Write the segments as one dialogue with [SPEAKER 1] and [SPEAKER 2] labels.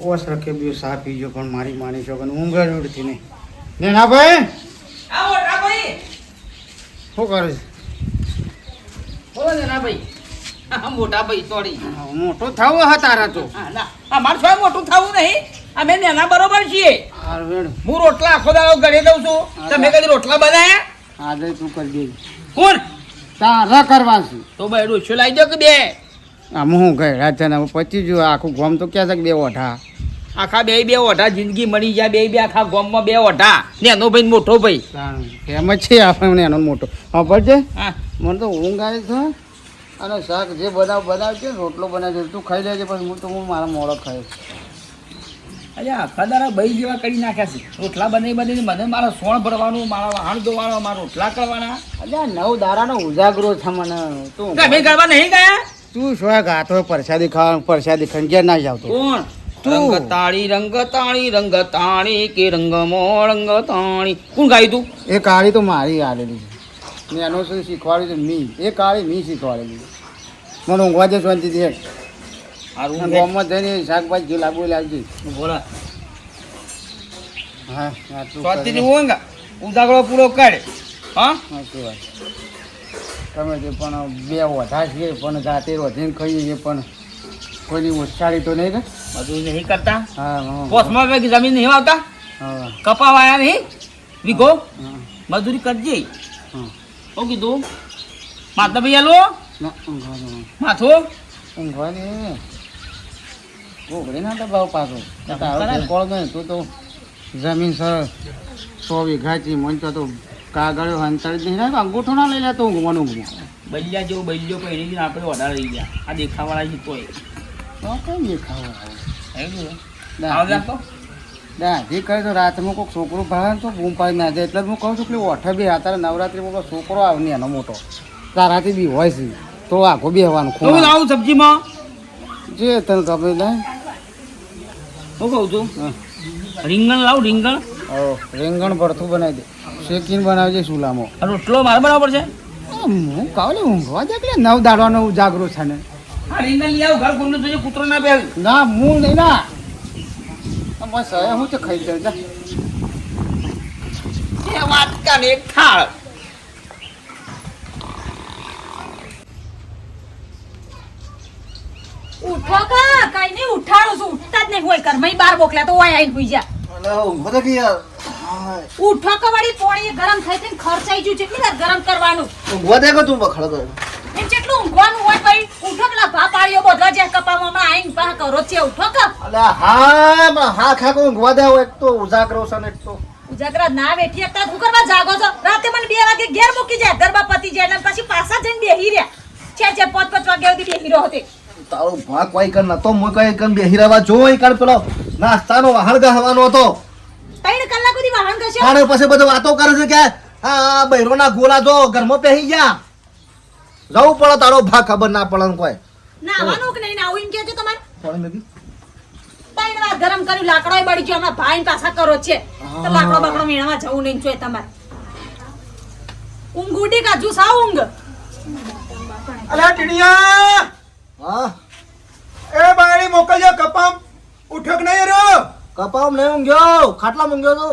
[SPEAKER 1] ઓસ રખે બીજો સા પીજો પણ મારી માની છો પણ ઊંઘ જ ઉડતી નહીં. ને ના ભાઈ? શું કરે છે?
[SPEAKER 2] બોલો ને ના ભાઈ. મોટા ભાઈ સોરી
[SPEAKER 1] મોટો થવું હા તારા તો.
[SPEAKER 2] આ ના અમારે મોટું થવું નહીં. અમે નાના બરોબર છીએ. હું રોટલા આખો દાડો ઘરે દઉં છું. તમે કદી રોટલા બનાયા?
[SPEAKER 1] આજે તું કરી દે.
[SPEAKER 2] કોણ?
[SPEAKER 1] તારા કરવા છે.
[SPEAKER 2] તો ભાઈ ડોસ્યો લાવી દો કે બે?
[SPEAKER 1] આમ હું ગયા છે ને પછી જો આખું ગોમ તો ક્યાં છે કે બે ઓઢા?
[SPEAKER 2] આખા બે બે ઓઢા જિંદગી મળી જાય બે બે આખા ગામમાં બે ઓઢા. નેનો ભાઈ મોટો ભાઈ.
[SPEAKER 1] એમ જ છે આપણને એનો મોટો. ખબર
[SPEAKER 2] છે
[SPEAKER 1] મને તો ઊંઘ આવે છે અને શાક જે બનાવ બનાવજે રોટલો બનાવજે તું ખાઈ લેજે પણ હું તો હું મારા મોડો ખાઈશ.
[SPEAKER 2] અલ્યા આખા દારા ભાઈ જેવા કરી નાખ્યા છે. રોટલા બનાવી બનાવીને મને મારા સોણ ભરવાનું મારા વાહણ ધોવાનો મારા રોટલા કરવાના.
[SPEAKER 1] અલ્યા નવ દારાનો ઉજાગરો છે મને. તું
[SPEAKER 2] ગરબા નહીં ગયા?
[SPEAKER 1] તું શું ગાતો પરસાદી ખાવા પરસાદી ઘેર ના જાવતો
[SPEAKER 2] કોણ?
[SPEAKER 1] તું.
[SPEAKER 2] રંગતાળી રંગતાળી રંગતાળી કે રંગમો રંગતાળી. કોણ ગાયું તું?
[SPEAKER 1] એ કાળી તો મારી આલેલી છે. મેં એનો શું શીખવાડ્યું છે? મી. એ કાળી મી શીખવાડેલી છે. મને ઊંઘવા શાંતિથી હેઠ
[SPEAKER 2] હારું
[SPEAKER 1] ગોમમાં જઈને શાકભાજી જે લાગુ લાવજે
[SPEAKER 2] બોલા.
[SPEAKER 1] હા કરી.
[SPEAKER 2] ઊંઘ ઉજાગરો પૂરો કર હા?
[SPEAKER 1] સાચી વાત. તમે જે પણ બે વધારે છે પણ જાતે વધીને ખાઈએ છીએ પણ કોઈની ઉછાળી તો નહીં ને?
[SPEAKER 2] બધું નહીં કરતા? પોસમાં વેગ જમીન નહીં વાવતા?
[SPEAKER 1] હા.
[SPEAKER 2] કપા વાયા નહીં? વિગો?
[SPEAKER 1] હા
[SPEAKER 2] મજૂરી કરજે.
[SPEAKER 1] હા.
[SPEAKER 2] શું કીધું માતા ભાઈ
[SPEAKER 1] ઊંઘવા દે
[SPEAKER 2] માથું?
[SPEAKER 1] ઊંઘવા દે ઘોઘડી ના દબાવ પાછો. કોળ નહીં તું તો જમીન સર સો વીઘા મન તો કાગળ હંતાડી નહીં રાખ. અંગૂઠો ના લઈ લેતો ઊંઘવાનું ઊંઘમાં
[SPEAKER 2] બલ્યા જેવું બલિયો પહેરી આપણે વધારે રહી ગયા. આ દેખાવાળા છે તોય.
[SPEAKER 1] ના.
[SPEAKER 2] આવ લાગતો
[SPEAKER 1] તો રાતમાં કોઈક છોકરો ભાવે તો બૂમ પાડી ના જાય એટલે હું કહું છું કે ઓઠે બી અત્યારે નવરાત્રીમાં છોકરો આવે ને એનો મોટો. તારાથી બી હોય છે. તો આખો બી
[SPEAKER 2] હવાનું
[SPEAKER 1] ખૂબ
[SPEAKER 2] લાવું સબ્જીમાં?
[SPEAKER 1] જે તને ખબર લે
[SPEAKER 2] કહું છું. રીંગણ લાવ રીંગણ?
[SPEAKER 1] રીંગણ ભરતું બનાવી દે. શેકીને બનાવજે ચૂલામાં.
[SPEAKER 2] રોટલો મારે બરાબર છે?
[SPEAKER 1] હું કાવલે ઊંઘવા દે કે નવ દાડવાનો જાગૃત છે ને.
[SPEAKER 2] રીંગણ લઈ આવ ઘર ખુલ્લું જોઈએ કૂતરો ના પહેલ
[SPEAKER 1] ના હું નહીં ના. બસ હવે હું તો ખાઈ જાઉં
[SPEAKER 2] એ વાત કાને એક થાળ
[SPEAKER 3] ઉઠો કા? કઈ નહીં ઉઠાડું છું. ઉઠતા જ નહીં હોય ઘરમાં બાર મોકલ્યા તો હોય આઈને હુઈ જા. ઉઠો કે વળી પોણી ગરમ થઈ થઈને ખર્ચાઈ ગયું કેટલી વાર ગરમ કરવાનું? એમ જેટલું ઊંઘવાનું હોય ભાઈ ઉઠો પેલા ભા પાળીઓ બધવા જ્યાં કપામાં હમણાં આઈને પા કરો છે ઉઠો કા. ઉજાગરા ના બેઠી એકતા શું કરવા જાગો છો? રાતે મને બે વાગે ઘેર મૂકી જાય ગરબા પતી જાય એટલે પછી પાછા જઈને બેહી રહ્યા. છે છે પાંચ પાંચ વાગ્યા સુધી બેહી રહ્યો હતી
[SPEAKER 4] તારો ભાગ કોઈ કર નતો હું કઈ કર બેહી રહેવા જો ઈ કર પેલો નાસ્તાનો વાહણ ગહવાનો હતો.
[SPEAKER 3] ત્રણ કલાક સુધી વાહન કરશે
[SPEAKER 4] અને પછી બધો વાતો કરે છે કે આ બૈરોના ગોલા જો ઘરમાં પહેરી ગયા. જવું પડે તારો ભા ખબર ના પડે ને કોઈ.
[SPEAKER 3] નાવાનું કે નહીં? નાવું એમ કે છે તમારે?
[SPEAKER 4] કોણ મેં કીધું?
[SPEAKER 3] ત્રણ વાર ગરમ કર્યું લાકડો બળી ગયો હમણાં ભાઈ પાછા કરો છે. તો લાકડો બાકડો મેળામાં જવું નહીં જોઈએ તમારે. ઊંઘ ઉડી કાજુ સાવ ઊંઘ.
[SPEAKER 5] અલા ટીણિયા!
[SPEAKER 4] હા?
[SPEAKER 5] એ બાયડી મોકલજો કપામ. ઉઠક નહીં રહ્યો.
[SPEAKER 4] કપામ નહીં ઊંઘ્યો. ખાટલા ઊંઘ્યો તો.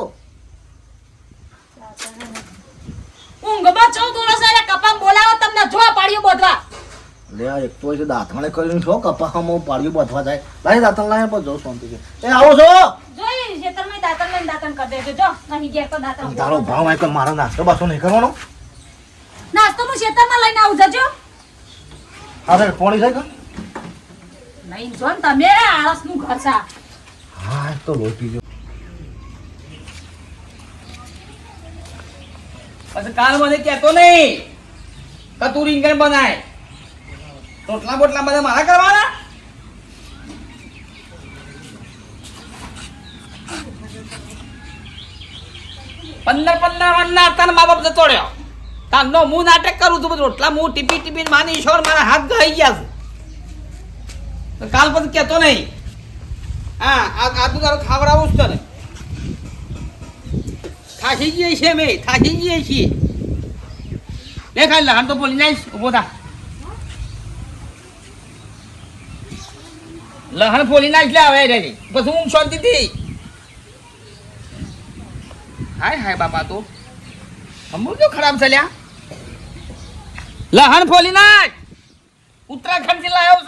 [SPEAKER 3] ઊંઘ ચૌદ વર્ષ સારે કપામ બોલાવો તમને જો પાડ્યો બોધવા.
[SPEAKER 4] લે આ એક તો છે દાંતણે કરીને છો કપામાં પાડ્યું બોધવા જાય. લાય દાંતણ લાય પર જો શાંતિ એ આવો છો.
[SPEAKER 3] જોઈ ખેતરમાં દાંતણ લઈને દાંતણ કરી દેજો. જો નહીં ઘેર તો દાંતણ
[SPEAKER 4] તારો ભાવ આય મારો નાસ્તો બાસ્તો નહીં કરવાનો?
[SPEAKER 3] નાસ્તો હું ખેતરમાં લઈને આવું જજો.
[SPEAKER 4] અરે પોણી થાય કે?
[SPEAKER 3] નહીં જો તમે આળસ ઘર છે
[SPEAKER 4] હા તો લોહી પીજો.
[SPEAKER 2] પછી કાલ મને કહેતો નહીં. કે તું રીંગણ બનાય? રોટલા બોટલા બધા મારા કરવાના? પંદર પંદર વનના તન મા બાપ જતો રહ્યો. હું નાટક કરું છું, બધું રોટલા હું ટીપી ટીપી માની ઈશ્વર મારા હાથ ગઈ ગયા છે. કાલ પછી કહેતો નહીં. હા આ તું તારું ખાવડાવું જ તને. થાકી જઈએ છીએ મેં, થાકી જઈએ છીએ. લે ખાલી લહાણ તો બોલી જઈશ ઊભો થા. લહણ ફોલી નાખ લે રે પછી હું શાંતિથી. હાય હાય ખરાબ ચાલ્યા લહાણ ફોલી નાખ. ઉત્તરાખંડથી લાવ્યો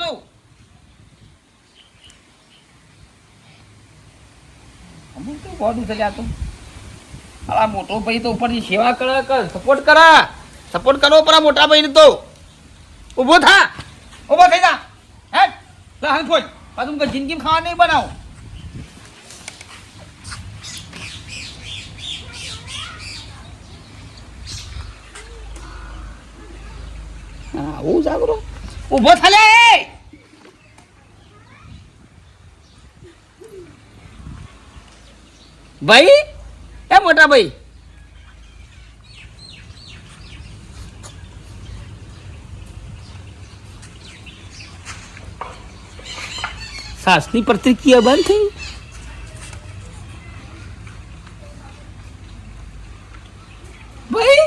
[SPEAKER 2] ચાલ્યા તો. આ મોટો ભાઈ તો ઉપરની સેવા કરે, કર સપોર્ટ કરા. સપોર્ટ કરો પર મોટા ભાઈને તો. ઊભો થા. ઊભો થઈ જા. હે લહણ ફોલ પાછું કે જિંદગી ખાવા નહીં બનાવ. ભાઈ? એ મોટા ભાઈ. સાસની પ્રતિક્રિયા બંધ થઈ? ભાઈ.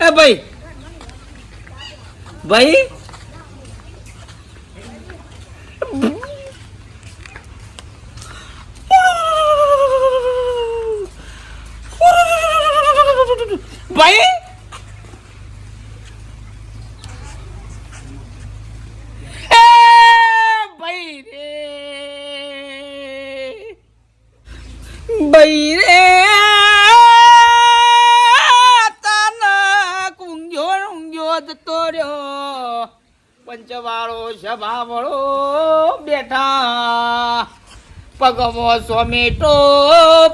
[SPEAKER 2] એ ભાઈ. ભાઈ. ભાઈ સોમેટો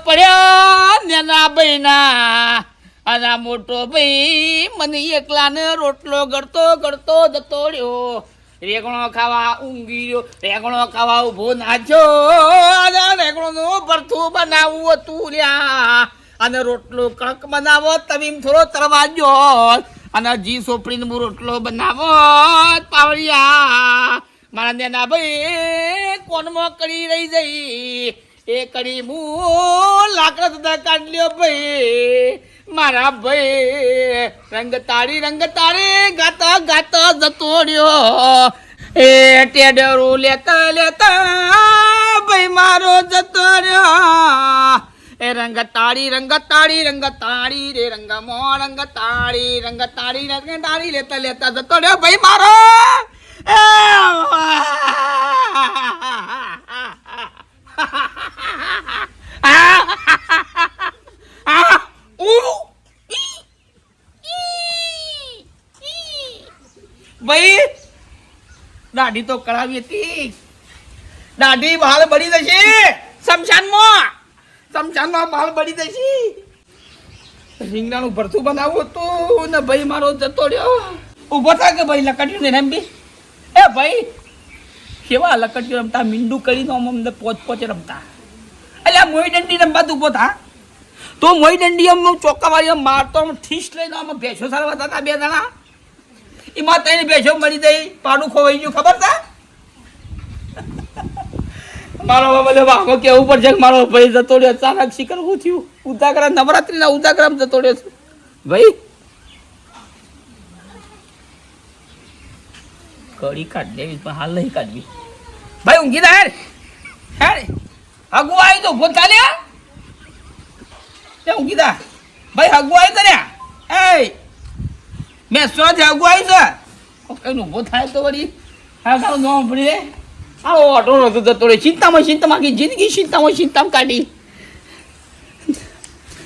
[SPEAKER 2] પડ્યા નેના બૈના. અને મોટો ભાઈ મને એકલાને રોટલો ગળતો ગળતો જતો રહ્યો. રેગણો ખાવા ઊંઘી રહ્યો. રેગણો ખાવા ઊભો નાચ્યો રેગણોનું ભરથું બનાવવું હતું લ્યા. અને રોટલો કણક બનાવો તમે થોડો તરવાજો. અને જી સોપડીને હું રોટલો બનાવો પાવડિયા મારા નેના ભાઈ કોનમાં કરી રહી જઈ? એ કરી હું લાકડા સુધા કાઢલ્યો ભાઈ. મારા ભાઈ, રંગ તારી રંગ તારી ગાતા ગાતા જતો રહ્યો એ ટેડરું લેતા લેતા ભાઈ મારો જતો રહ્યો એ રંગ તાળી રંગ તાળી રંગ તાળી રે, રંગ મો, રંગ તાળી રંગ તાળી રંગ તાળી લેતા લેતા જતો રહ્યો ભાઈ મારો. એ ભાઈ, દાઢી તો કરાવી હતી. દાઢી બાલ બળી જશે. શમશાનમાં. શમશાનમાં બાલ બળી જશે. રીંગણાનું ભરતું બનાવવું હતું ને ભાઈ મારો જતો રહ્યો. ઊભો થા કે ભાઈ લકડ્યું ને એમ બી. એ ભાઈ, કેવા લકડ્યું રમતા? મીંડું કરીને અમને પોચ પોચ રમતા. અલ્યા મોઈ દંડી રમવા તું થા. તો મોઈ દંડી આમ ચોક્કાવાળી મારતો, આમ ઠીસ લઈને આમ ભેંસો સારવા હતા બે જણા. એમાં તઈને ભેંસો મરી ગઈ, પાડું ખોવાઈ ગયું, ખબર તા મારો બધો વાગો કેવું પડશે મારો ભાઈ જતો અચાનક શિખર શું થયું? ઉદાગરા નવરાત્રીના ઉદાગરામ જતો રહ્યો છે. ભાઈ, કડી કાઢ લેવી, પણ હાલ નહીં કાઢવી. ભાઈ, ઊંઘી દા હેર હેર હગુ આવી તો ઊભો ચાલ્યા તે કીધા, ભાઈ હગુ તો કર્યા એ મેં સોથી હગુ આવી છે કઈ ઊભો થાય તો વળી, હા તારું નામ પડી રે આવો ઓટો નતો જતો રે ચિંતામાં ચિંતામાં આખી જિંદગી ચિંતામાં ચિંતામાં કાઢી.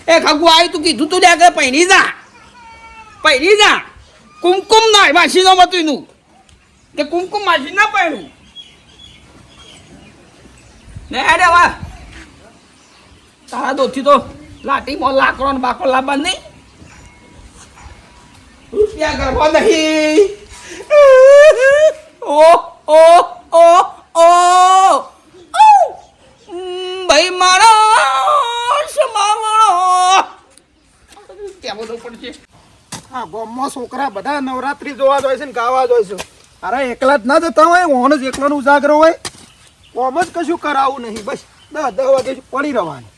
[SPEAKER 2] એ ખગુ આવી તું કીધું તું આગળ પહેરી જા પહેરી જા. કુમકુમ ના માસીનો મતું કે કુમકુમ માસી ના પહેરું. ને વાહ. તારા દોથી તો લાટી મોં લાકડો ને બાકડો નહીં. રૂપિયા ઓ ઓ ઓ ભાઈ મારો કેવો
[SPEAKER 5] છોકરા બધા નવરાત્રી જોવા છે ને ગાવા છે. અરે એકલા જ ના જતા હોય ઓણ જ એકલાનું ઉજાગરો હોય. ઓમ જ કશું કરાવવું નહીં બસ દસ દસ વાગે પડી રહેવાનું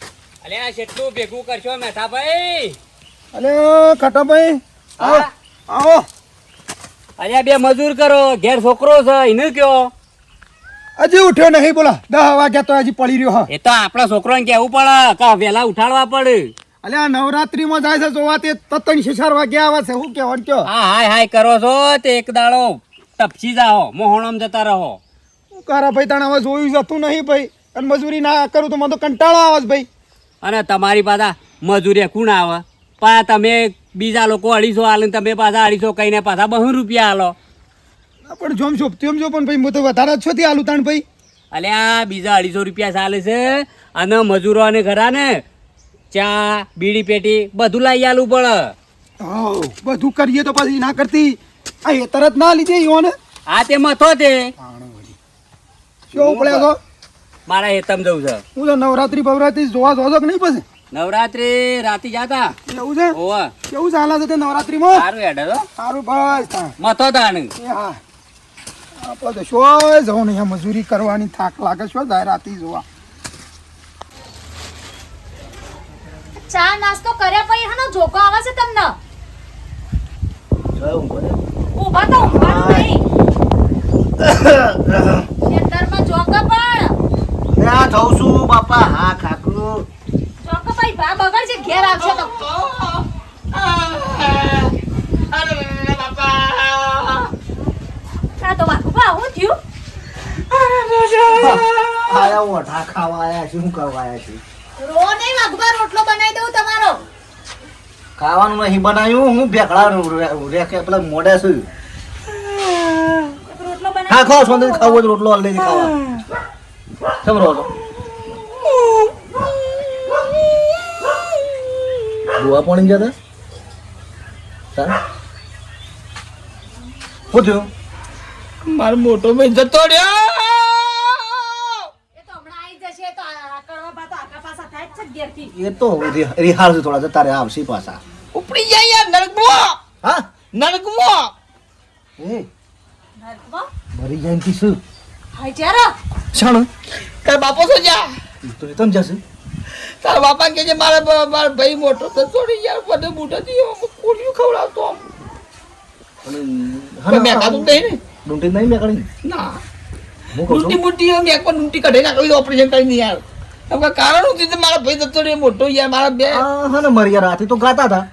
[SPEAKER 6] આ કેટલું ભેગું કરશો મેઠાભાઈ
[SPEAKER 5] અલે ખટાભાઈ આવો આવો.
[SPEAKER 6] અલ્યા બે મજૂર કરો ઘેર છોકરો છે એને કયો?
[SPEAKER 5] હજી ઉઠ્યો નહીં બોલા. દસ વાગ્યા તો હજી પડી રહ્યો હા.
[SPEAKER 6] એ તો આપણા છોકરાને કહેવું પડે કે વહેલા ઉઠાડવા પડે.
[SPEAKER 5] અલ્યા નવરાત્રીમાં જાય છે જોવા તે તત્ણ શિશાર વાગ્યા આવે છે શું કહેવાનું કયો?
[SPEAKER 6] હા હાય હાય કરો છો તે એક દાડો તપસી જાઓ મોહણમ જતા રહો.
[SPEAKER 5] કરે ભાઈ તને હવે જોયું જતું નહીં ભાઈ. અને મજૂરી ના કરું તો મને તો કંટાળો આવે છે ભાઈ.
[SPEAKER 6] અને તમારી પાછા મજૂરી કોણ આવે? પાછા તમે બીજા લોકો અઢીસો ને તમે પાછા અઢીસો કહીને પાછા બહુ રૂપિયા
[SPEAKER 5] હાલો પણ જોમ છો તેમ જો પણ ભાઈ હું તો વધારે જ છો તે આલુ તાણ ભાઈ.
[SPEAKER 6] અલે આ બીજા અઢીસો રૂપિયા ચાલે છે. અને મજૂરો અને ઘરા ને ચા બીડી પેટી બધું લાવી આલું પડે.
[SPEAKER 5] બધું કરીએ તો પછી ના કરતી. આ તરત ના લીધે ઈઓને.
[SPEAKER 6] આ તે મથો તે.
[SPEAKER 5] શું પડ્યા છો
[SPEAKER 6] મારા હેતમ જવું છે.
[SPEAKER 5] હું તો નવરાત્રી બવરાત્રી જોવા જો કે નહીં પછી?
[SPEAKER 6] નવરાત્રી રાતી જાતા
[SPEAKER 5] એવું છે?
[SPEAKER 6] ઓવા
[SPEAKER 5] કેવું ચાલે છે તે નવરાત્રીમાં?
[SPEAKER 6] સારું હેડે તો.
[SPEAKER 5] સારું બસ
[SPEAKER 6] મતો તાણ.
[SPEAKER 5] હા. આપણે તો શું જવું નહીં મજૂરી કરવાની થાક લાગે શું જાય રાતી જોવા.
[SPEAKER 3] ચા નાસ્તો કર્યા પછી હનો જોકો આવે છે તમને? ઊભા તો ઊભા નહીં. જોકો પણ
[SPEAKER 4] જઉં છું બાપા હા ખાકરું
[SPEAKER 3] જોકો ભાઈ ભા બગડશે ઘેર આવશે તો આ તો વાઘુબા હું થયું
[SPEAKER 4] આયા ઓઢા ખાવા આયા છે શું કરવા આયા છે
[SPEAKER 3] રો નહીં વાઘુબા રોટલો બનાવી દઉં તમારો
[SPEAKER 4] ખાવાનું નહીં બનાવ્યું હું ભેખડા રેખે પેલા મોડે છું આખો સોંદર ખાવો રોટલો ઓલરેડી ખાવા. કેમ રહો છો દુઆ પણ ગયા હતા શું થયું?
[SPEAKER 2] મારો મોટો ભાઈ જતો
[SPEAKER 3] એ તો રિહાર છે
[SPEAKER 4] થોડા તારે આવશે પાછા.
[SPEAKER 2] ઉપડી જાય યાર નરકમો.
[SPEAKER 4] હા?
[SPEAKER 2] નરકમો?
[SPEAKER 4] મરી જાય ને શું?
[SPEAKER 3] હાય ચારા
[SPEAKER 4] શાણ?
[SPEAKER 2] તાર બાપો તો જા.
[SPEAKER 4] તો એ તને જશે.
[SPEAKER 2] તાર બાપા કે જે મારા મારા ભાઈ મોટો તો છોડી યાર બધે મોટા થી કોળિયું ખવડાવતો આમ.
[SPEAKER 4] હા
[SPEAKER 2] મેં ખાધું નહીં ને.
[SPEAKER 4] ડુંટી નહીં
[SPEAKER 2] ના.
[SPEAKER 4] હું મોટી
[SPEAKER 2] ઊંટી
[SPEAKER 4] છું
[SPEAKER 2] મૂટી મેં પણ ઊંટી કોઈ ઓપરેશન ઓપરેશન કરીને યાર. એમ કારણ હતું? મારા ભાઈ દત્તો મોટો યાર મારા બે
[SPEAKER 4] હા હા ને મરી યાર રાતે તો ગાતા હતા.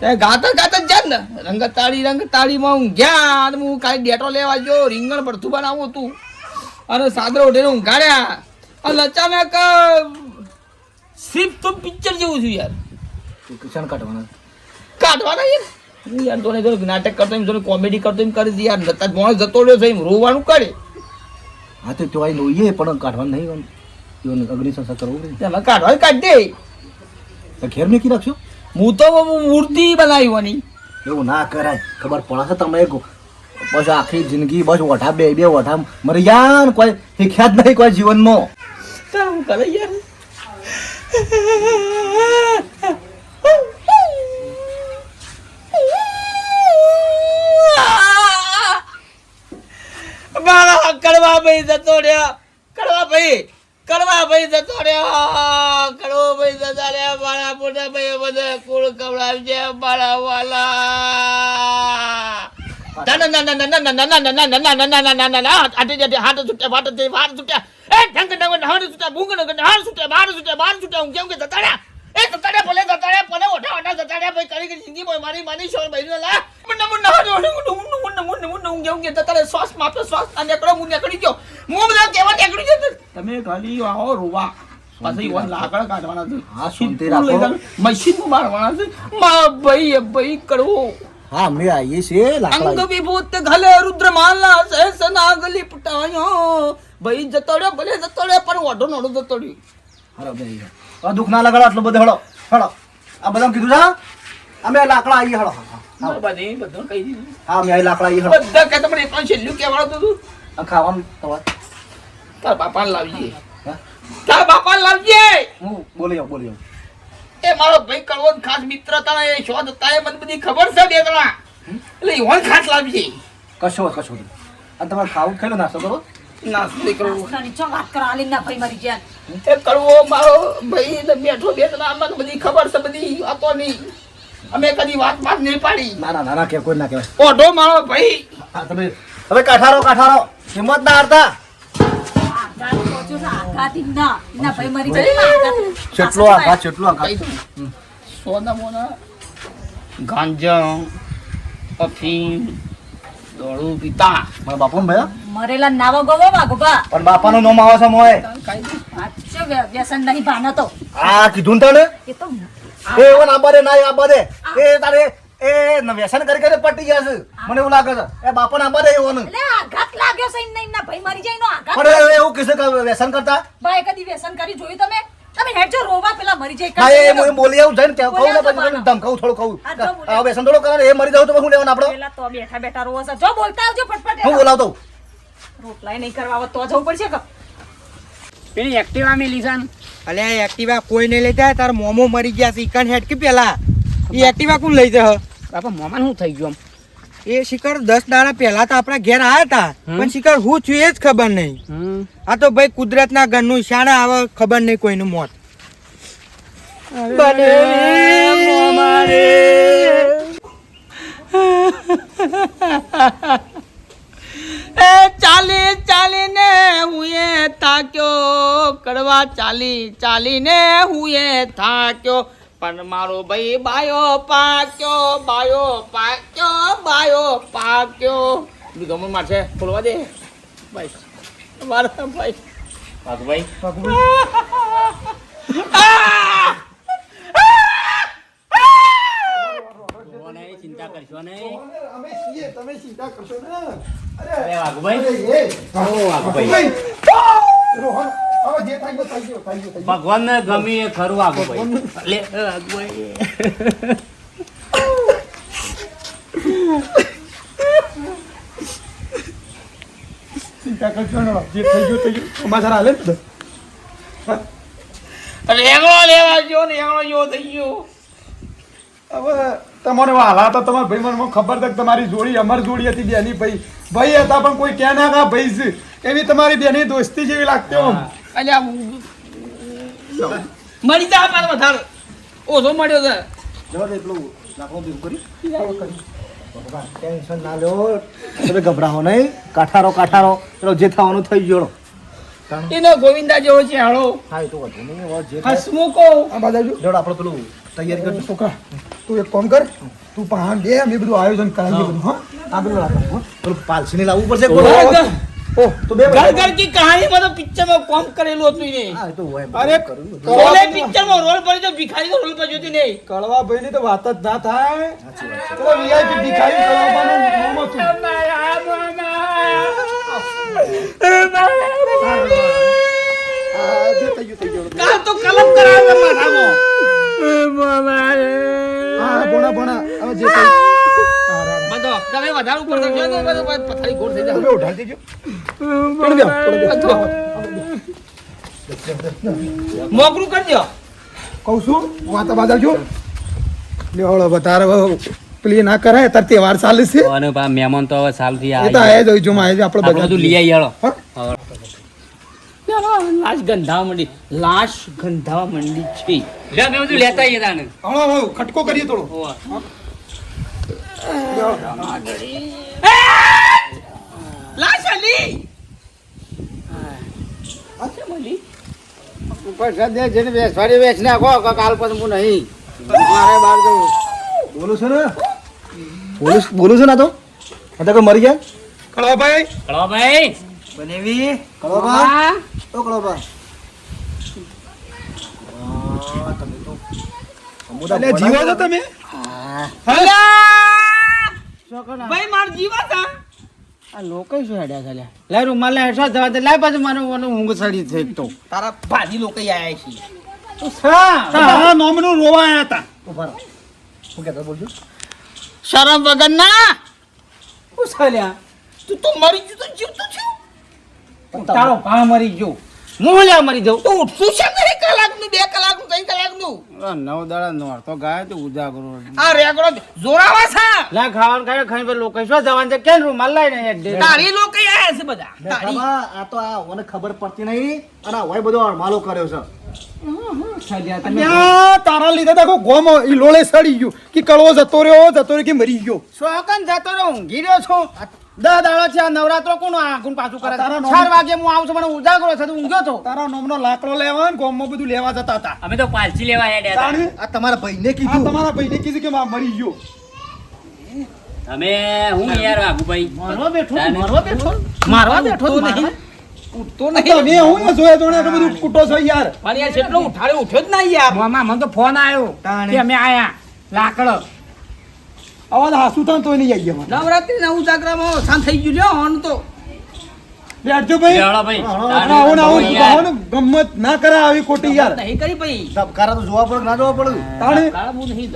[SPEAKER 2] તે ગાતા ગાતા જ ને. રંગતાળી રંગતાળીમાં ગયા અને હું કાંઈ ડેટો લેવા ગયો રીંગણ ભરતું બનાવું હતું. અને સાદરો ઉઠીને ઊંઘાડ્યા અને અચાનક સિર્ફ તો પિક્ચર જેવું છું યાર.
[SPEAKER 4] કિશન કાઢવાના?
[SPEAKER 2] કાઢવાના યાર. હું યાર જોને જો નાટક કરતો એમ જોને કોમેડી કરતો એમ કરી દી યાર. નતા મોણ જતો રહ્યો છે એમ રોવાનું કરે
[SPEAKER 4] હા તો તો આઈ લોઈએ પણ કાઢવાનું નહીં એવું અગ્નિ સંસ્કાર કરવું નહીં
[SPEAKER 2] કાઢવા કાઢ દે.
[SPEAKER 4] તો ઘેર મેકી રાખશો
[SPEAKER 2] હું તો મૂર્તિ બનાવી
[SPEAKER 4] એવું ના કરાય. ખબર પડે છે તમે બસ આખી જિંદગી બસ ઓઠા બે બે ઓઠા મરી ગયા કોઈ શીખ્યા જ નહીં કોઈ જીવનમાં.
[SPEAKER 2] શું કરે યાર. મારા કડવા ભાઈ જતો રહ્યા. કડવા ભાઈ. કડવા ભાઈ જતો રહ્યો કડવો ભાઈ જતા રહ્યા મારા મોટા ભાઈ બધા કુળ કવડાવજે મારા વાલા હાથ છૂટ્યા હાથ છૂટ્યા ભૂંગ હાર છૂટ્યા બાર છૂટ્યા બાર છૂટ્યા હું કેમ કે જતા રહ્યા એ જતાડ્યા ભલે જતાડ્યા ભલે ઓઠા ઓઠા જતાડ્યા ભાઈ કરી કરી જિંદગી બોય મારી માની શોર ભાઈ લા. મુન્ના મુન્ના હાથ મુન્ના મુન્ના મુન્ના મુન્ના મુન્ના હું કેમ કે જતાડે શ્વાસ માપે શ્વાસ આ નીકળો હું નીકળી ગયો. હું બધા કેવા નીકળી ગયો? તમે ખાલી આવો રોવા. પાછી ઈવન લાકડા કાઢવાના છે.
[SPEAKER 4] હા, શાંતિ રાખો.
[SPEAKER 2] મશીન મારવાના છે. મા ભાઈ ભાઈ કરવો
[SPEAKER 4] હા અમે આવીએ છીએ
[SPEAKER 2] અંગ વિભૂત ઘલે રુદ્ર માલા શેષ નાગ લિપટાયો. ભાઈ જતો ભલે જતો પણ ઓઢો નોડો જતો રહ્યો
[SPEAKER 4] હાલો બે અહીંયા. હવે દુઃખ ના લગાડો આટલો બધો હળો. હળો. આ બધા કીધું છે અમે લાકડા આવીએ હળો. હા, હા.
[SPEAKER 2] બધું કહી દીધું.
[SPEAKER 4] હા અમે લાકડા આવીએ હળો.
[SPEAKER 2] બધા કે તમને એકલો છેલ્લું કહેવાડું હતું
[SPEAKER 4] તું. ખાવાનું તમારે.
[SPEAKER 2] તાર બાપાને લાવજે? તાર બાપાને લાવજે
[SPEAKER 4] હું? બોલી આવું બોલી આવું.
[SPEAKER 2] એ મારો ભાઈ કડવો ખાસ મિત્ર તને એ શોધ એ મને બધી ખબર છે બે જણા. એટલે વણ ખાસ લાવજે
[SPEAKER 4] કશો કશો. અને તમારે ખાવું ખાઈ લો નાસ્તો કરો.
[SPEAKER 2] નાસ્તો કરવો.
[SPEAKER 3] ચો વાત કરો ના ભાઈ મારી
[SPEAKER 2] એ કડવો મારો ભાઈ બેઠો બે જણા આમાં બધી ખબર છે બધી વાતો નહીં અમે કદી વાત વાત નહીં પાડી.
[SPEAKER 4] ના ના કે કોઈ ના
[SPEAKER 2] ઓઢો મારો ભાઈ.
[SPEAKER 4] તમે હવે કાઠારો કાઠારો. હિંમત ના હારતા
[SPEAKER 3] છે, આઘાત
[SPEAKER 2] સોના મોના ગાંજા અફીમ દોડું પિતા.
[SPEAKER 4] મારા બાપુ ભયા?
[SPEAKER 3] મરેલા નાવા ગોવા વાઘોબા
[SPEAKER 4] પણ બાપાનું નામ આવે છે મોય.
[SPEAKER 3] સાચો વ્યસન નહીં ભાનો તો.
[SPEAKER 4] આ કીધું તને?
[SPEAKER 3] એ તો
[SPEAKER 4] એ ઓન ના બારે ના આ એ તારે એ વ્યસન કરી કરી પટી ગયા છે. મને એવું લાગે છે. એ બાપા ના આબારે એવું
[SPEAKER 3] એટલે આઘાત લાગ્યો છે એમના ભાઈ મરી જાય નો આઘાત
[SPEAKER 4] પણ એવું કહેશે કે વ્યસન કરતા?
[SPEAKER 3] ભાઈ કદી વ્યસન કરી જોયું તમે? તમે હેડજો રોવા પેલા મરી જાય
[SPEAKER 4] હા એ હું બોલી આવું જઈને કહું કહું ને પછી ધમકાવું થોડું કહું.
[SPEAKER 3] હા, જો બોલ્યા.
[SPEAKER 4] આ વ્યસન થોડું કરે એ મરી જાવ તો હું લેવાનું આપણો
[SPEAKER 3] પેલા તો બેઠા બેઠા રોવો છે. જો બોલતા આવજો ફટફટ
[SPEAKER 4] હું બોલાવતો
[SPEAKER 3] રોટલાય નહીં કરવા આવે તો જવું પડશે કે?
[SPEAKER 6] પેલી એક્ટિવા મેલી છે ને.
[SPEAKER 7] અલ્યા એક્ટિવા કોઈ નહીં લઈ જાય તાર મોમો મરી ગયા છે ઈકન હેડ કે પેલા? એ એક્ટિવા કોણ લઈ જાય
[SPEAKER 6] બાપા મોમાન શું થઈ ગયું
[SPEAKER 7] એ શિખર દસ દાડા પહેલા તો આપણા ઘેર આવ્યા હતા પણ શિખર હું છું એ જ ખબર નહીં. આ તો ભાઈ કુદરતના ઘરનું શાણે આવે ખબર નહીં કોઈનું મોત.
[SPEAKER 2] ચાલી ચાલીને હું એ થાક્યો. કડવા ચાલી ચાલીને હું એ થાક્યો. પણ મારો ભાઈ બાયો પાક્યો બાયો પાક્યો બાયો પાક્યો. બી ગમન મારશે ખોલવા દે. ભાઈ મારા ભાઈ.
[SPEAKER 6] નહીં, ચિંતા કરશો નહીં.
[SPEAKER 5] અમે છીએ તમે ચિંતા કરશો ને.
[SPEAKER 6] અરે વાઘુભાઈ. વાઘુભાઈ.
[SPEAKER 5] રોહન,
[SPEAKER 6] ગમી એ ખરું વાઘુભાઈ.
[SPEAKER 5] ચિંતા કરશો ને જે થઈ ગયું થઈ ગયું. સમાચાર હાલે ને?
[SPEAKER 2] લેવા ગયો ને રેગડો જેવો થઈ ગયો.
[SPEAKER 5] હવે તમારે હાલા હતા તમારા ભાઈ મને ખબર છે તમારી જોડી અમારી જોડી હતી બેની ભાઈ. ભાઈ હતા પણ કોઈ ક્યાં ના કા ભાઈ છે. એવી તમારી બેની દોસ્તી જેવી લાગતી આમ
[SPEAKER 2] અલ્યા મરી જા પાછો વધારે. ઓછો મળ્યો છે.
[SPEAKER 4] જવા દે એટલું નાખો ભેગું કરી. ટેન્શન ના લો. તમે ગભરાવો નહીં. કાઠારો કાઠારો. ચલો જે થવાનું થઈ ગયો
[SPEAKER 2] એનો ગોવિંદા જેવો છે હાળો
[SPEAKER 4] હા એ તો વાંધો નહીં હવે જે થાય.
[SPEAKER 2] હસમુકો
[SPEAKER 5] આ બાજુ
[SPEAKER 4] જોડો આપણો પેલું તૈયારી કરજો.
[SPEAKER 5] છોકરા તું એક કામ કર તું પહાણ દે અમે બધું આયોજન કરાવી બધું હા?
[SPEAKER 4] આ પેલું રાખો હો. પેલું પાલસીને લાવવું પડશે
[SPEAKER 5] ઓહ.
[SPEAKER 4] તો બે
[SPEAKER 2] ઘર ઘર કી કહાની માં તો પિક્ચરમાં કોમ કરેલું હતું ને
[SPEAKER 4] હા એ તો હોય
[SPEAKER 5] અરે
[SPEAKER 2] કોલે પિક્ચરમાં રોલ પર જો ભિખારી નો રોલ પર હતી નહીં.
[SPEAKER 5] કળવા ભાઈ ની તો વાત જ ના થાય. તો વીઆઈપી ભિખારી કળવાબાનું નામ હતું. હા,
[SPEAKER 2] કાલ તો કલમ કરાવે માથામાં
[SPEAKER 5] હા ભોણા ભોણા હવે જે.
[SPEAKER 2] બધો તમે વધારે ઉપર. મોકરું કરજો
[SPEAKER 5] કહું છું, વાત બાજુ લ્યો હળો બતાર પેલી ના કરાય તાર તહેવાર ચાલે છે.
[SPEAKER 6] અને પા મહેમાન તો હવે સાલથી
[SPEAKER 5] આ તો આયા જ હોય જો માં આપણે
[SPEAKER 6] આપણે બધું લઈ આવી હેળો
[SPEAKER 2] લાશ ગંધાવા મંડી. લાશ ગંધાવા મંડી છે.
[SPEAKER 6] લે મે બધું લેતા આવીએ તાને.
[SPEAKER 5] હળો હળો ખટકો કરીએ થોડો.
[SPEAKER 2] લાશ અલી
[SPEAKER 1] ઉપર સદે જેને વેચવાડી વેચ નાખો કાલ પછી હું નહીં મારે. બહાર જવું
[SPEAKER 4] બોલું છે ને બોલું બોલું છું ના તો? અત્યારે કોઈ મરી ગયા?
[SPEAKER 5] કળવા ભાઈ
[SPEAKER 6] કળો ભાઈ
[SPEAKER 7] બનેવી
[SPEAKER 4] કળોબા ઓ
[SPEAKER 5] જીવો છો તમે?
[SPEAKER 2] ભાઈ માર જીવા તા
[SPEAKER 1] આ લોકો શું હેડ્યા છે લ્યા? રૂમાલ લે હેઠળ જવા દે. લાય પાછું મને મને ઊંઘ સડી થઈ તો.
[SPEAKER 2] તારા ભાજી લોકો આયા છે.
[SPEAKER 5] તારા નોમનું રોવા આયા હતા.
[SPEAKER 4] ઊભા રહો. હું કહેતો બોલજો?
[SPEAKER 2] શરમ વગર ના. ઉછાલ્યા તું તો મરી ગયું તો જીવતો છું તારો ભા મરી ગયો. હું લ્યા મરી જાઉં. તો ઉઠશું છે ને એક કલાકનું બે કલાકનું ત્રણ કલાકનું?
[SPEAKER 1] આ નવ દાડા નોરતો ગાય તો ઉજાગરો.
[SPEAKER 2] આ રેગડો જોરાવા છે.
[SPEAKER 1] લે ખાવાનું ખાય ખાઈ પર લોકો શું જવાનું છે? કેમ રૂમાલ લાઈને દે
[SPEAKER 2] તારી લોકો આયા છે બધા. તારી
[SPEAKER 4] આ તો આ મને ખબર પડતી નહીં અને આ હોય બધો માલો કર્યો છે.
[SPEAKER 5] તારા લીધે દેખો ગોમ ઈ લોળે સડી ગયું. કે કળવો જતો રહ્યો જતો રહ્યો કે મરી ગયો?
[SPEAKER 1] શોકન જતો રહ્યો ઊંઘી રહ્યો છો. દસ દાડો છે આ નવરાત્રો કોણ આગુન પાછું કરે? ચાર વાગે હું આવું છું મને ઉજાગરો છે ઊંઘ્યો છો
[SPEAKER 5] તારા નોમનો લાકડો લેવા ને ગોમમાં બધું લેવા જતા હતા.
[SPEAKER 6] અમે તો પાલસી લેવા હેડ્યા
[SPEAKER 4] આ તમારા ભાઈને કીધું.
[SPEAKER 5] તમારા ભાઈને કીધું કે મરી ગયો.
[SPEAKER 6] અમે હું યાર વાઘુભાઈ?
[SPEAKER 1] મારવા બેઠો મારવા બેઠો મારવા બેઠો
[SPEAKER 2] નહીં. ઉઠતો નહીં
[SPEAKER 5] મેં હું ને જોયા જોડે એટલું બધું કૂટો છો યાર?
[SPEAKER 2] પણ યાર એટલો ઉઠાડે ઉઠ્યો જ નહીં યાર.
[SPEAKER 1] મામા મને તો ફોન આવ્યો. કે અમે આયા. લાકડો.
[SPEAKER 5] અવાજ હાસુ થાય તો નહીં આવીએ.
[SPEAKER 2] નવરાત્રી ના ઉજાગરામાં શાંત થઈ ગયું લ્યો હોન તો.
[SPEAKER 5] બેઠજો ભાઈ.
[SPEAKER 6] બેહડો ભાઈ.
[SPEAKER 5] આવું આવું કહો ને, ના કરા આવી ખોટી યાર.
[SPEAKER 2] નહીં કરી ભાઈ.
[SPEAKER 4] ધબકારા તો જોવા પડે ના જોવા પડે?
[SPEAKER 5] તાણે.
[SPEAKER 2] હું નહીં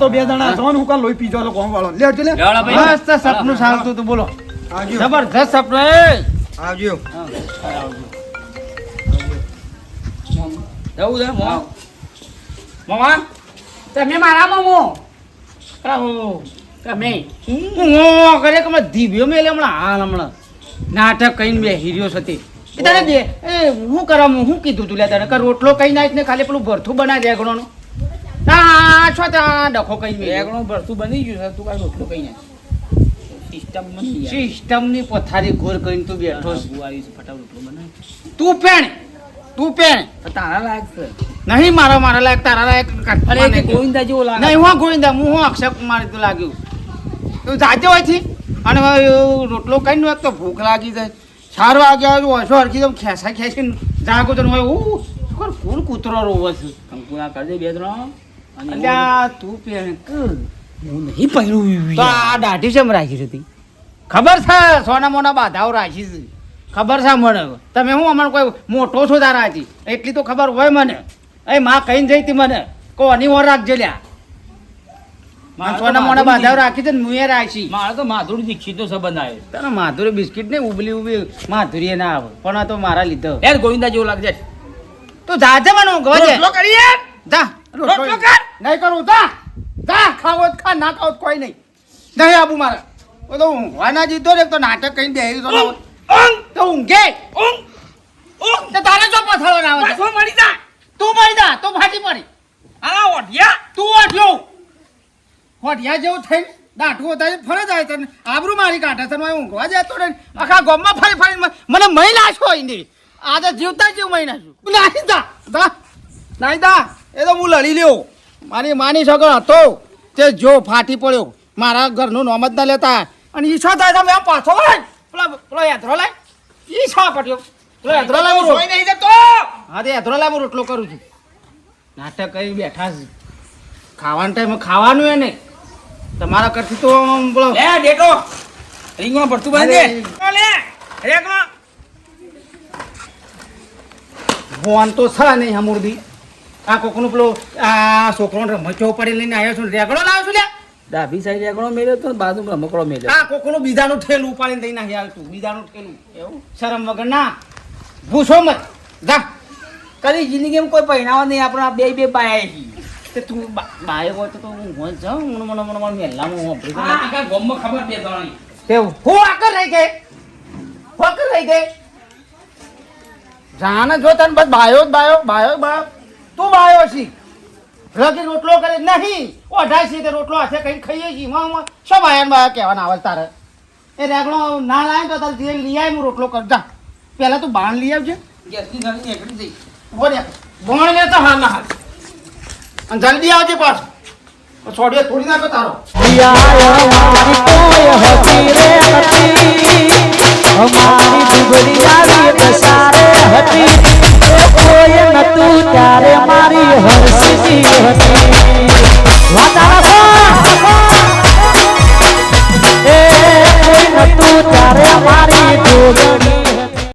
[SPEAKER 1] તો
[SPEAKER 5] બે જણા છો હું કાલ લોહી પીજો વાળો. લે
[SPEAKER 1] સપનું સાલતું હતું બોલો.
[SPEAKER 5] આગળ.
[SPEAKER 1] જબરજસ્ત સપનું એ
[SPEAKER 7] આવજો.
[SPEAKER 2] જવું છે મોં. મોમાં
[SPEAKER 1] તમે મારા મોમો? આહો, તમે? હું કરે કે મેં ધીબ્યો મેલે હમણાં? હાલ હમણાં. નાટક કહીને બે હીર્યો સતી. એ તને દે. એ હું કરવા? હું કીધું તું લે તને? કે રોટલો કઈ નાખ ને ખાલી પેલું ભરથું બનાવી દે ગણોનું તા છો ત્યાં ડખો કઈ મેલ્યો.
[SPEAKER 2] ભરથું ભરતું બની ગયું છે. તું કાંઈ રોટલો કઈ ના સિસ્ટમ બની યાર.
[SPEAKER 1] સિસ્ટમની પથારી ઘોર કરીને તું બેઠો
[SPEAKER 2] ફટાફટ.
[SPEAKER 1] તું પેણ તું પેણ.
[SPEAKER 2] તારા લાયક છે.
[SPEAKER 1] નહીં મારા મારા લાયક તારા લાયક
[SPEAKER 2] અરે ગોવિંદા જેવો લાગે.
[SPEAKER 1] નહીં હું ગોવિંદા હું હું અક્ષય કુમાર તું લાગ્યું. તું જાતે હોય છે અને રોટલો કઈ નું એક તો ભૂખ લાગી જાય. ચાર વાગ્યા હોય ઓછો હરખી દઉં ખેંચા ખેંચીને જાગો તો હોય હું કોણ કૂતરો રોવો છે.
[SPEAKER 2] કંકુના કરજે બે ત્રણ.
[SPEAKER 1] અલ્યા તું પેણ.
[SPEAKER 2] હું નહીં પહેરું
[SPEAKER 1] તો આ દાઢી જેમ રાખી હતી ખબર છે? સોના મોના બાધાઓ રાખી છે. ખબર છે મને? તમે હું અમારે કોઈ મોટો છો તારા હતી એટલી તો ખબર હોય મને. એ માં કહીને જઈ હતી મને. કોની ઓર રાખજે લ્યા. સોના મોના બાધાઓ રાખી છે ને મુએ રાખી.
[SPEAKER 2] મારે તો માધુરી દીક્ષિતનો સંબંધ આવ્યો
[SPEAKER 1] તને માધુરી બિસ્કિટ ને ઉબલી ઉબલી માધુરી ના આવે. પણ આ તો મારા લીધો.
[SPEAKER 2] યાર ગોવિંદા જેવું લાગજે
[SPEAKER 1] તું મને ઊંઘવા દે.
[SPEAKER 2] રોટલો કરી યાર
[SPEAKER 1] જા.
[SPEAKER 2] રોટલો કર.
[SPEAKER 1] નહીં કરું જા. જા ખાવો ખા ના ખાવો કોઈ નહીં. નહીં આબુ મારે. ઓ તો ઊંઘવા ના જીતો ને તો નાટક કઈ દે તો તો ઊંઘે.
[SPEAKER 2] ઊંઘ. ઊંઘ
[SPEAKER 1] તો તારે જો પથારો ના આવે
[SPEAKER 2] તું. મરી જા
[SPEAKER 1] તું મરી જા તું ફાટી પડી.
[SPEAKER 2] આલા ઓઢિયા.
[SPEAKER 1] તું ઓઠ્યો ઓઢિયા જેવું થઈને દાઢું થાય ફરે જાય તને આબરૂ મારી કાઢે તને હું ઊંઘવા જતો ને આખા ગોમમાં ફરી ફરી મને મહી નાખો અહીં આજે જીવતા જીવ મહી નાખ્યું નાહી દા દા નાહી દા એ તો હું લડી લ્યો. મારી માની સગળ હતો. તે જો ફાટી પડ્યો. મારા ઘરનું નોમ જ ના લેતા. અને ઈ છો થાય તમે આમ પાછો વળ. પેલા પેલો યાત્રો લાય. ઈ છો પટ્યો પેલો યાત્રો લાય હું
[SPEAKER 2] સોઈ નહીં જતો
[SPEAKER 1] હા તે યાત્રો લાય હું રોટલો કરું છું. નાટક કરી બેઠા છે. ખાવાના ટાઈમે ખાવાનું એને તમારા કરતી તો બોલો.
[SPEAKER 2] લે ડેટો રીંગમાં ભરતું બાંધે લે રેકમાં
[SPEAKER 1] ભગવાન તો છે નહીં હમુરદી. આ કોકનું પેલો આ છોકરોને રમચો પડી લઈને આવ્યો છું. રેગડો લાવ્યો છું લ્યા.
[SPEAKER 2] ડાભી સાઈડ રેગણો મેળ્યો તો બાજુ રમકડો મેળ્યો
[SPEAKER 1] આ કોકનો બીજાનું ઠેલું ઉપાડીને દઈ નાખી આવ્યું તું બીજાનું ઠેલું. એવું? શરમ વગર ના. ભૂસો મત. જા.
[SPEAKER 2] કરી જિંદગીમાં કોઈ પહેરાવા નહીં આપણે આ બે બે બાયા છીએ.
[SPEAKER 1] તે બાયો હોય તો તો હું હોય જાઉં મને મને મને મને મેલામાં
[SPEAKER 2] હું. ગોમમાં ખબર બે
[SPEAKER 1] હું આકર રહી ગઈ. ફકર રહી ગઈ. જાને જો તને બસ બાયો જ બાયો બાયો બાયો. તું બાયો છી. રગી રોટલો કરે નહીં. ઓઢાય છે તે રોટલો હાથે કઈ ખાઈએ છીએ. માં શું ભાઈ બા કહેવાના આવે તારે. એ રેગણો ના લાવે તો તારે જે લઈ આવી રોટલો કરતા પહેલા તું બાણ લઈ આવજે. બોણ ને તો હા ના હાલ. અને જલ્દી આવજે પાછું. છોડીએ થોડી નાખો તારો.
[SPEAKER 8] અમારી દુબળી સારી હતી. કોઈ નતું ત્યારે મારી હરસી હતી વાતાવરણ એ કોઈ